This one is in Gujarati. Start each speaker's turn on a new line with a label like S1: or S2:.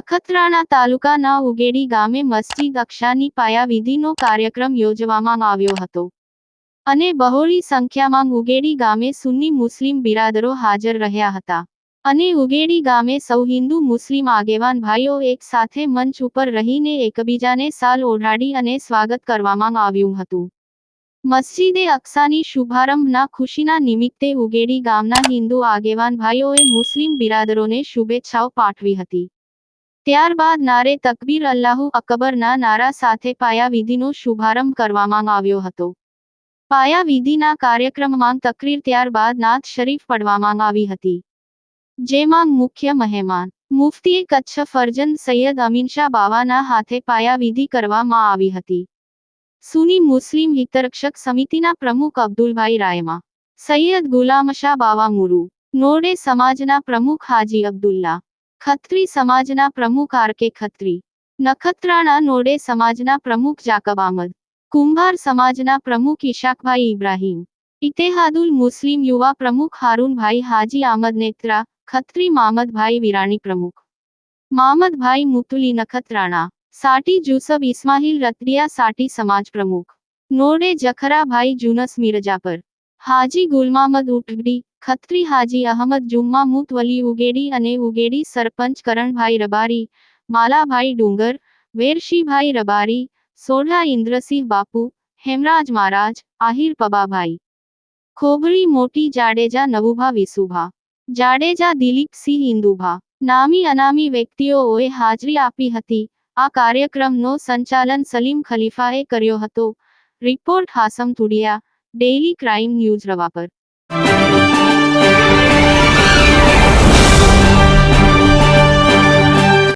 S1: નખત્રાણા તાલુકાના ઉગેડી ગામે મસ્જિદ અક્ષાની પાયાવિધિનો કાર્યક્રમ યોજવામાં આવ્યો હતો. અને બહોળી સંખ્યામાં ઉગેડી ગામે સુન્ની મુસ્લિમ બિરાદરો હાજર રહ્યા હતા. અને ઉગેડી ગામે સૌ હિન્દુ મુસ્લિમ આગેવાન ભાઈઓ એક સાથે મંચ ઉપર રહીને એકબીજાને સાલ ઓઢાડી અને સ્વાગત કરવામાં આવ્યું હતું. મસ્જિદે અક્સાની શુભારંભના ખુશીના નિમિત્તે ઉગેડી ગામના હિન્દુ આગેવાન ભાઈઓએ મુસ્લિમ બિરાદરોને શુભેચ્છાઓ પાઠવી હતી. ત્યારબાદ નારે તકબીર અલ્લાહુ અકબરના નારા સાથે પાયાવિધિનો શુભારંભ કરવામાં આવ્યો હતો. પાયાવિધિના કાર્યક્રમમાં તકરીર ત્યારબાદ નાથ શરીફ પડવામાં આવી હતી. જેમાં મુખ્ય મહેમાન મુફતીએ કચ્છ ફરજન સૈયદ અમીનશા બાવાના હાથે પાયાવિધિ કરવામાં આવી હતી. સુની મુસ્લિમ હિતરક્ષક સમિતિના પ્રમુખ અબ્દુલભાઈ રાયમા, સૈયદ ગુલામશા બાવા મુરુ નોડે સમાજના પ્રમુખ હાજી અબ્દુલ્લા ખત્રી સમાજના પ્રમુખ આર કે ખત્રી નખત્રાણા નોડે સમાજના પ્રમુખ જાકબ આમદ કુંભાર સમાજના પ્રમુખ ઈશાકભાઈ ઇબ્રાહીમ ઇતેહાદુલ મુસ્લિમ યુવા પ્રમુખ હારૂનભાઈ હાજી આમદ નેત્રા ખત્રી મામદભાઈ વિરાણી પ્રમુખ મામદભાઈ મુતુલી નખત્રાણા સાટી જુસબ ઇસ્માહિલ રતડિયા સાટી સમાજ પ્રમુખ નોડે જખરાભાઈ જુનસ મિરજાપર હાજી ગુલમામદ ઉટગડી ખત્રી હાજી અહમદ જુમ્મા મુતવલી ઉગેડી અને ઉગેડી સરપંચ કરણભાઈ રબારી, માલાભાઈ ડુંગર, વેરશીભાઈ રબારી, સોઢા ઇન્દ્રસિંહ બાપુ, હેમરાજ મહારાજ, આહિર પબાભાઈ. ખોભળી મોટી જાડેજા નવુભા વિસુભા. જાડેજા દિલીપસિંહ હિન્દુભા. નામી અનામી વ્યક્તિઓએ હાજરી આપી હતી. આ કાર્યક્રમનો સંચાલન સલીમ ખલીફાએ કર્યો હતો. Report Hasam Tudiya daily crime news રવા પર.